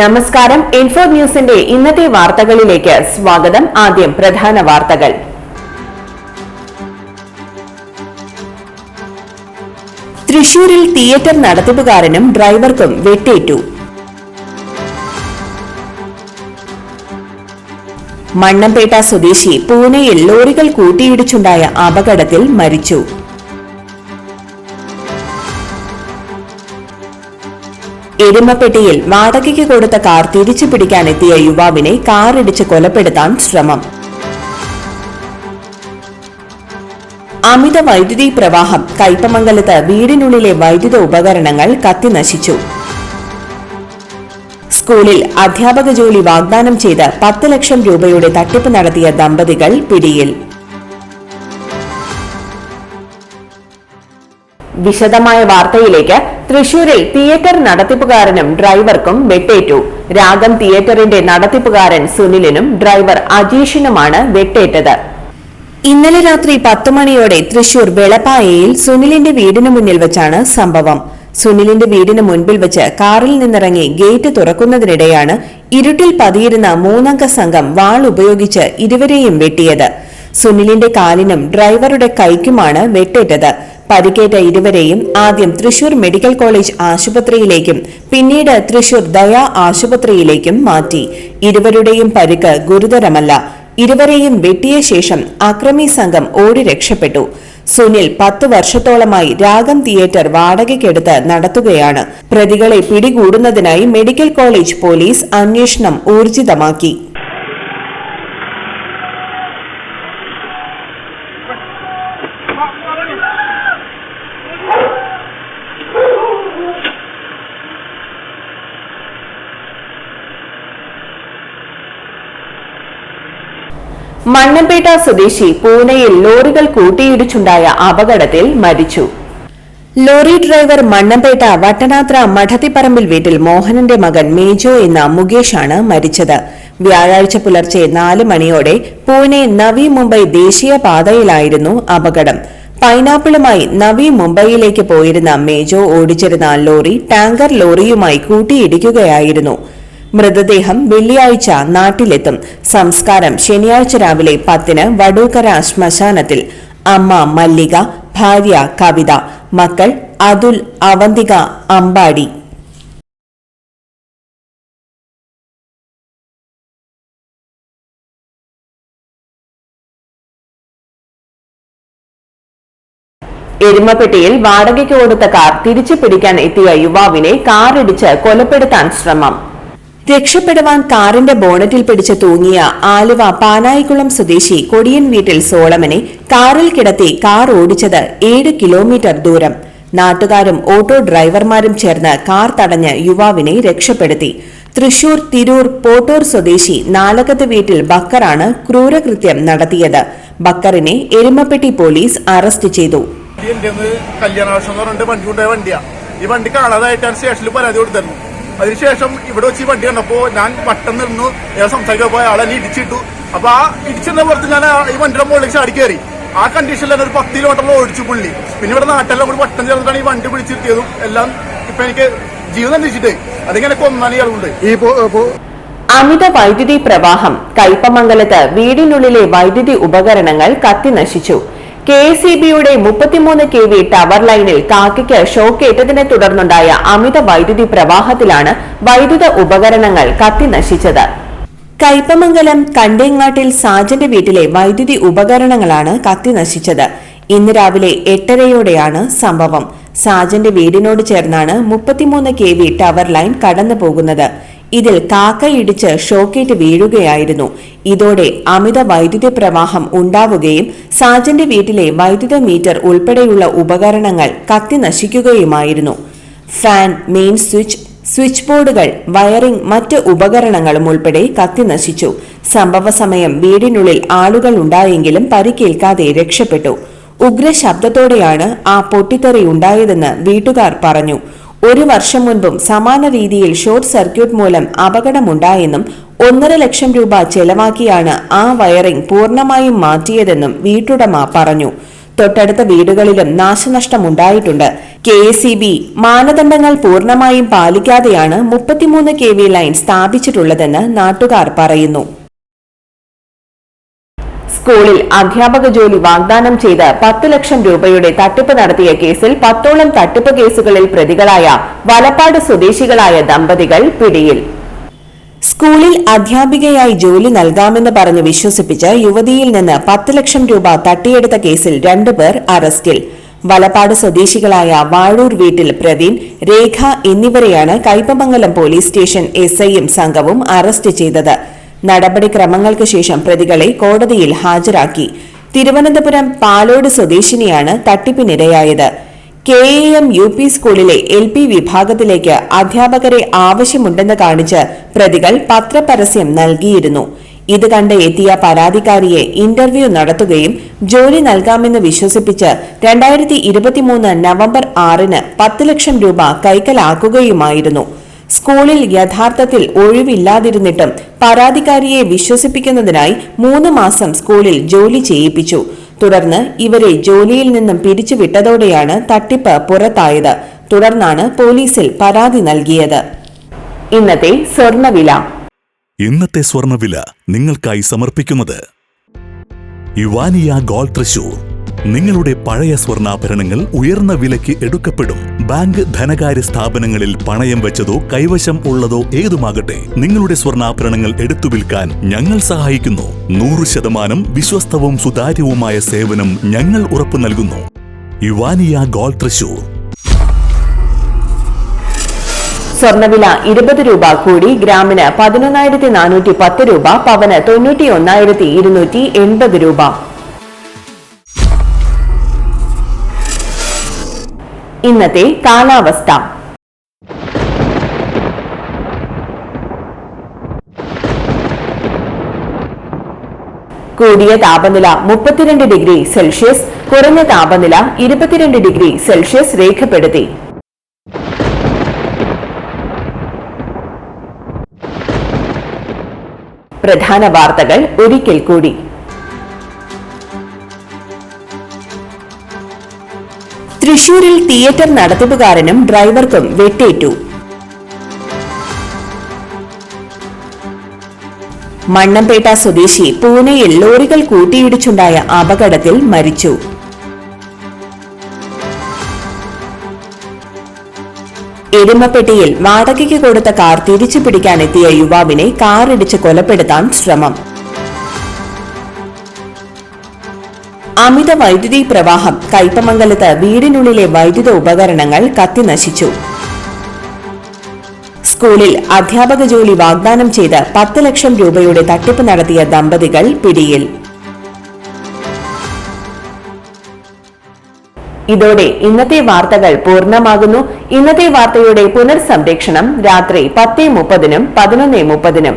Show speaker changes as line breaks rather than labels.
നമസ്കാരം. ഇൻഫോ ന്യൂസിന്റെ ഇന്നത്തെ വാർത്തകളിലേക്ക് സ്വാഗതം. ആദ്യം പ്രധാന വാർത്തകൾ. തൃശൂരിൽ തിയേറ്റർ നടത്തിപ്പുകാരനും ഡ്രൈവർക്കും വെട്ടേറ്റു. മണ്ണമ്പേട്ട സ്വദേശി പൂനെയിൽ ലോറികൾ കൂട്ടിയിടിച്ചുണ്ടായ അപകടത്തിൽ മരിച്ചു. എരുമപ്പെട്ടിയിൽ വാടകയ്ക്ക് കൊടുത്ത കാർ തിരിച്ചു പിടിക്കാനെത്തിയ യുവാവിനെ കാറിടിച്ച് കൊലപ്പെടുത്താൻ ശ്രമം. അമിത വൈദ്യുതി പ്രവാഹം കയ്പമംഗലത്ത് വീടിനുള്ളിലെ വൈദ്യുത ഉപകരണങ്ങൾ കത്തിനശിച്ചു. സ്കൂളിൽ അധ്യാപക ജോലി വാഗ്ദാനം ചെയ്ത് പത്ത് ലക്ഷം രൂപയുടെ തട്ടിപ്പ് നടത്തിയ ദമ്പതികൾ പിടിയിൽ. വിശദമായ വാർത്തയിലേക്ക് തൃശൂരിൽ തിയേറ്റർ നടത്തിപ്പുകാരനും ഡ്രൈവർക്കും വെട്ടേറ്റു. രാഗം തിയേറ്ററിന്റെ നടത്തിപ്പുകാരൻ സുനിലിനും ഡ്രൈവർ അജീഷിനുമാണ് വെട്ടേറ്റത്. ഇന്നലെ രാത്രി പത്തു മണിയോടെ തൃശൂർ വെളപ്പായയിൽ സുനിലിന്റെ വീടിന് മുന്നിൽ വെച്ചാണ് സംഭവം. സുനിലിന്റെ വീടിന് മുൻപിൽ വെച്ച് കാറിൽ നിന്നിറങ്ങി ഗേറ്റ് തുറക്കുന്നതിനിടെയാണ് ഇരുട്ടിൽ പതിയിരുന്ന മൂന്നംഗ സംഘം വാൾ ഉപയോഗിച്ച് ഇരുവരെയും വെട്ടിയത്. സുനിലിന്റെ കാലിനും ഡ്രൈവറുടെ കൈക്കുമാണ് വെട്ടേറ്റത്. പരിക്കേറ്റ ഇരുവരെയും ആദ്യം തൃശൂർ മെഡിക്കൽ കോളേജ് ആശുപത്രിയിലേക്കും പിന്നീട് തൃശൂർ ദയാ ആശുപത്രിയിലേക്കും മാറ്റി. ഇരുവരുടെയും പരിക്ക് ഗുരുതരമല്ല. ഇരുവരെയും വെട്ടിയ ശേഷം അക്രമി സംഘം ഓടി രക്ഷപ്പെട്ടു. സുനിൽ പത്തു വർഷത്തോളമായി രാഗം തിയേറ്റർ വാടകയ്ക്കെടുത്ത് നടത്തുകയാണ്. പ്രതികളെ പിടികൂടുന്നതിനായി മെഡിക്കൽ കോളേജ് പോലീസ് അന്വേഷണം ഊർജിതമാക്കി. മണ്ണമ്പേട്ട സ്വദേശി പൂനെയിൽ ലോറികൾ കൂട്ടിയിടിച്ചുണ്ടായ അപകടത്തിൽ മരിച്ചു. ലോറി ഡ്രൈവർ മണ്ണമ്പേട്ട വട്ടനാത്ര മഠത്തിപ്പറമ്പിൽ വീട്ടിൽ മോഹനന്റെ മകൻ മേജോ എന്ന മുകേഷാണ് മരിച്ചത്. വ്യാഴാഴ്ച പുലർച്ചെ നാല് മണിയോടെ പൂനെ നവി മുംബൈ ദേശീയ പാതയിലായിരുന്നു അപകടം. പൈനാപ്പിളുമായി നവി മുംബൈയിലേക്ക് പോയിരുന്ന മേജോ ഓടിച്ചിരുന്ന ലോറി ടാങ്കർ ലോറിയുമായി കൂട്ടിയിടിക്കുകയായിരുന്നു. മൃതദേഹം വെള്ളിയാഴ്ച നാട്ടിലെത്തും. സംസ്കാരം ശനിയാഴ്ച രാവിലെ പത്തിന് വടൂക്കര ശ്മശാനത്തിൽ. അമ്മ മല്ലിക ഭാര്യ കവിത മക്കൾ അതുൽ അവന്തിക അമ്പാടി. എരുമപ്പെട്ടിയിൽ വാടകയ്ക്ക് കൊടുത്ത കാർ തിരിച്ചു പിടിക്കാൻ എത്തിയ യുവാവിനെ കാറിടിച്ച് കൊലപ്പെടുത്താൻ ശ്രമം. രക്ഷപ്പെടുവാൻ കാറിന്റെ ബോണറ്റിൽ പിടിച്ച് തൂങ്ങിയ ആലുവ പാനായിക്കുളം സ്വദേശി കൊടിയൻ വീട്ടിൽ സോളമനെ കാറിൽ കിടത്തി കാർ ഓടിച്ചത് ഏഴ് കിലോമീറ്റർ ദൂരം. നാട്ടുകാരും ഓട്ടോ ഡ്രൈവർമാരും ചേർന്ന് കാർ തടഞ്ഞ് യുവാവിനെ രക്ഷപ്പെടുത്തി. തൃശൂർ തിരൂർ പോട്ടൂർ സ്വദേശി നാലകത്ത് വീട്ടിൽ ബക്കറാണ് ക്രൂരകൃത്യം നടത്തിയത്. ബക്കറിനെ എരുമപ്പെട്ടി പോലീസ് അറസ്റ്റ് ചെയ്തു.
ഈ വണ്ടി കാണാതായിട്ടാണ് സ്റ്റേഷനിൽ പരാതി കൊടുത്തിരുന്നു അതിനുശേഷം ഇവിടെ വെച്ച് ഈ വണ്ടി കണ്ടപ്പോ ഞാൻ വട്ടം നിന്നു ഞാൻ സംസാരിക്കാൻ പോയ ആളെ ഇടിച്ചിട്ടു. അപ്പൊ ആ ഇടിച്ചിരുന്ന പുറത്ത് ഞാൻ ഈ വണ്ടിയുടെ മുകളിലേക്ക് ചാടി കയറി ആ കണ്ടീഷനിൽ തന്നെ ഒരു പത്ത് കിലോമീറ്റർ ഓടിച്ചു പുള്ളി. പിന്നെ ഇവിടെ നാട്ടിലെല്ലാം കൂടി വട്ടം ചേർന്നിട്ടാണ് ഈ വണ്ടി പിടിച്ചിരുത്തിയതും എല്ലാം ഇപ്പൊ എനിക്ക് ജീവൻ അന്വേഷിച്ചിട്ട്. അതിങ്ങനെ കൊന്നാണ് ഇയാളുണ്ട്
ഈ
അമിത വൈദ്യുതി പ്രവാഹം കയ്പമംഗലത്ത് വീടിനുള്ളിലെ വൈദ്യുതി ഉപകരണങ്ങൾ കത്തിനശിച്ചു കെ എസ് ഇ ബിയുടെ മുപ്പത്തിമൂന്ന് കെ വി ടവർ ലൈനിൽ കാക്കയ്ക്ക് ഷോക്കേറ്റതിനെ തുടർന്നുണ്ടായ അമിത വൈദ്യുതി പ്രവാഹത്തിലാണ് വൈദ്യുത ഉപകരണങ്ങൾ കത്തിനശിച്ചത് കയ്പമംഗലം കണ്ടേങ്ങാട്ടിൽ സാജന്റെ വീട്ടിലെ വൈദ്യുതി ഉപകരണങ്ങളാണ് കത്തിനശിച്ചത് ഇന്ന് രാവിലെ എട്ടരയോടെയാണ് സംഭവം. സാജന്റെ വീടിനോട് ചേർന്നാണ് മുപ്പത്തിമൂന്ന് കെ വി ടവർ ലൈൻ കടന്നു പോകുന്നത് ഇതിൽ കാക്കയിടിച്ച് ഷോക്കേറ്റ് വീഴുകയായിരുന്നു. ഇതോടെ അമിത വൈദ്യുതി പ്രവാഹം ഉണ്ടാവുകയും സാജന്റെ വീട്ടിലെ വൈദ്യുത മീറ്റർ ഉൾപ്പെടെയുള്ള ഉപകരണങ്ങൾ കത്തി നശിക്കുകയുമായിരുന്നു. ഫാൻ മെയിൻ സ്വിച്ച് സ്വിച്ച് ബോർഡുകൾ വയറിംഗ് മറ്റ് ഉപകരണങ്ങളും ഉൾപ്പെടെ കത്തി നശിച്ചു. സംഭവ സമയം വീടിനുള്ളിൽ ആളുകൾ ഉണ്ടായെങ്കിലും പരിക്കേൽക്കാതെ രക്ഷപ്പെട്ടു. ഉഗ്രശബ്ദത്തോടെയാണ് ആ പൊട്ടിത്തെറി ഉണ്ടായതെന്ന് വീട്ടുകാർ പറഞ്ഞു. ഒരു വർഷം മുൻപും സമാന രീതിയിൽ ഷോർട്ട് സർക്യൂട്ട് മൂലം അപകടമുണ്ടായെന്നും ഒന്നര ലക്ഷം രൂപ ചെലവാക്കിയാണ് ആ വയറിംഗ് പൂർണമായും മാറ്റിയതെന്നും വീട്ടുടമ പറഞ്ഞു. തൊട്ടടുത്ത വീടുകളിലും നാശനഷ്ടമുണ്ടായിട്ടുണ്ട്. കെ ഇ ബി മാനദണ്ഡങ്ങൾ പൂർണമായും പാലിക്കാതെയാണ് മുപ്പത്തിമൂന്ന് കെ വി ലൈൻ സ്ഥാപിച്ചിട്ടുള്ളതെന്ന് നാട്ടുകാർ പറയുന്നു. സ്കൂളിൽ അധ്യാപക ജോലി വാഗ്ദാനം ചെയ്ത് പത്ത് ലക്ഷം രൂപയുടെ തട്ടിപ്പ് നടത്തിയ കേസിൽ പത്തോളം തട്ടിപ്പ് കേസുകളിൽ പ്രതികളായ വലപ്പാട് സ്വദേശികളായ ദമ്പതികൾ പിടിയിൽ. സ്കൂളിൽ അധ്യാപികയായി ജോലി നൽകാമെന്ന് പറഞ്ഞ് വിശ്വസിപ്പിച്ച് യുവതിയിൽ നിന്ന് പത്ത് ലക്ഷം രൂപ തട്ടിയെടുത്ത കേസിൽ രണ്ടുപേർ അറസ്റ്റിൽ. വലപ്പാട് സ്വദേശികളായ വാഴൂർ വീട്ടിൽ പ്രവീൺ രേഖ എന്നിവരെയാണ് കൈപ്പമംഗലം പോലീസ് സ്റ്റേഷൻ എസ്ഐയും സംഘവും അറസ്റ്റ് ചെയ്തത്. നടപടിക്രമങ്ങൾക്ക് ശേഷം പ്രതികളെ കോടതിയിൽ ഹാജരാക്കി. തിരുവനന്തപുരം പാലോട് സ്വദേശിനിയാണ് തട്ടിപ്പിനിരയായത്. K A M U P സ്കൂളിലെ എൽ പി വിഭാഗത്തിലേക്ക് അധ്യാപകരെ ആവശ്യമുണ്ടെന്ന് കാണിച്ച് പ്രതികൾ പത്രപരസ്യം നൽകിയിരുന്നു. ഇത് കണ്ട് എത്തിയ പരാതിക്കാരിയെ ഇന്റർവ്യൂ നടത്തുകയും ജോലി നൽകാമെന്ന് വിശ്വസിപ്പിച്ച് രണ്ടായിരത്തി ഇരുപത്തിമൂന്ന് നവംബർ ആറിന് പത്ത് ലക്ഷം രൂപ കൈക്കലാക്കുകയുമായിരുന്നു. സ്കൂളിൽ യഥാർത്ഥത്തിൽ ഒഴിവില്ലാതിരുന്നിട്ടും പരാതിക്കാരിയെ വിശ്വസിപ്പിക്കുന്നതിനായി മൂന്ന് മാസം സ്കൂളിൽ ജോലി ചെയ്യിപ്പിച്ചു. തുടർന്ന് ഇവരെ ജോലിയിൽ നിന്നും പിരിച്ചുവിട്ടതോടെയാണ് തട്ടിപ്പ് പുറത്തായത്. തുടർന്നാണ് പോലീസിൽ പരാതി നൽകിയത്. ഇന്നത്തെ സ്വർണവില.
ഇന്നത്തെ സ്വർണവില നിങ്ങൾക്കായി സമർപ്പിക്കുന്നത് യുവാനിയ ഗോൾഡ് തൃശൂർ. നിങ്ങളുടെ പഴയ സ്വർണാഭരണങ്ങൾ ഉയർന്ന വിലയ്ക്ക് എടുക്കപ്പെടും. ബാങ്ക് ധനകാര്യ സ്ഥാപനങ്ങളിൽ പണയം വെച്ചതോ കൈവശം ഉള്ളതോ ഏതുമാകട്ടെ നിങ്ങളുടെ സ്വർണാഭരണങ്ങൾ എടുത്തു വിൽക്കാൻ ഞങ്ങൾ സഹായിക്കുന്നു. നൂറ് ശതമാനം വിശ്വസ്തവും സുതാര്യവുമായ സേവനം ഞങ്ങൾ ഉറപ്പു നൽകുന്നു. യുവാനിയ ഗോൾ തൃശൂർ.
സ്വർണവില ഇരുപത് രൂപ കൂടി ഗ്രാമിന് പതിനൊന്നായിരത്തി നാനൂറ്റി പത്ത് രൂപ പവന് തൊണ്ണൂറ്റി ഒന്നായിരത്തി ഇരുന്നൂറ്റി എൺപത് രൂപ. ഇന്നത്തെ കാലാവസ്ഥ. കൂടിയ താപനില മുപ്പത്തിരണ്ട് ഡിഗ്രി സെൽഷ്യസ് കുറഞ്ഞ താപനില ഇരുപത്തിരണ്ട് ഡിഗ്രി സെൽഷ്യസ് രേഖപ്പെടുത്തി. പ്രധാന വാർത്തകൾ ഒരിക്കൽ കൂടി. തൃശൂരിൽ തിയേറ്റർ നടത്തിപ്പുകാരനും ഡ്രൈവർക്കും വെട്ടേറ്റു. മണ്ണംപേട്ട സ്വദേശി പൂനെയിൽ ലോറികൾ കൂട്ടിയിടിച്ചുണ്ടായ അപകടത്തിൽ മരിച്ചു. എരുമപ്പെട്ടിയിൽ വാടകയ്ക്ക് കൊടുത്ത കാർ തിരിച്ചു പിടിക്കാനെത്തിയ യുവാവിനെ കാറിടിച്ച് കൊലപ്പെടുത്താൻ ശ്രമം. അമിത വൈദ്യുതി പ്രവാഹം കയ്പമംഗലത്ത് വീടിനുള്ളിലെ വൈദ്യുത ഉപകരണങ്ങൾ കത്തിനശിച്ചു സ്കൂളിൽ അധ്യാപക ജോലി വാഗ്ദാനം ചെയ്ത് പത്ത് ലക്ഷം രൂപയുടെ തട്ടിപ്പ് നടത്തിയ ദമ്പതികൾ പിടിയിൽ. ഇതോടെ ഇന്നത്തെ വാർത്തകൾ പൂർണമാകുന്നു. ഇന്നത്തെ വാർത്തയുടെ പുനർസംപ്രേക്ഷണം രാത്രി പത്തേ മുപ്പതിനും പതിനൊന്നേ മുപ്പതിനും.